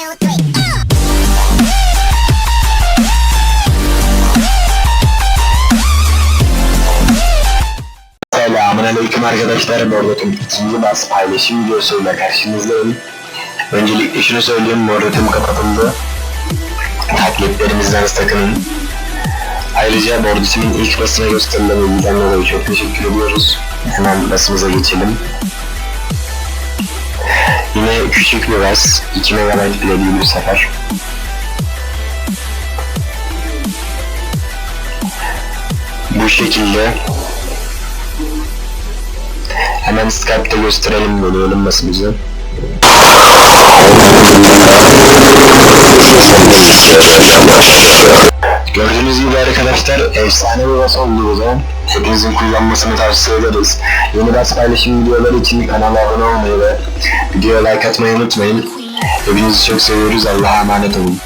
two, three. Uh! Selamun aleyküm arkadaşlar. Mordat'ın ikinci bas paylaşım videosuyla karşınızdayım. Öncelikle şunu söyleyeyim. Mordat'ım kapatıldı. Taklitlerimizden sakının. Ayrıca Mordat'ımın ilk basına gösterilen ilgiden dolayı çok teşekkür ediyoruz. Hemen basımıza geçelim. Yine küçük bir bas. 2 MB bile bu sefer. Bu şekilde Hemen Skype'da gösterelim deneyelim basımızı. Gördüğünüz gibi arkadaşlar efsane bir bas oldu bu da. Hepinizin kullanmasını tavsiye ederiz. Yeni bas paylaşım videoları için kanala abone olmayı ve videoya like atmayı unutmayın. Hepinizi çok seviyoruz. Allah'a emanet olun.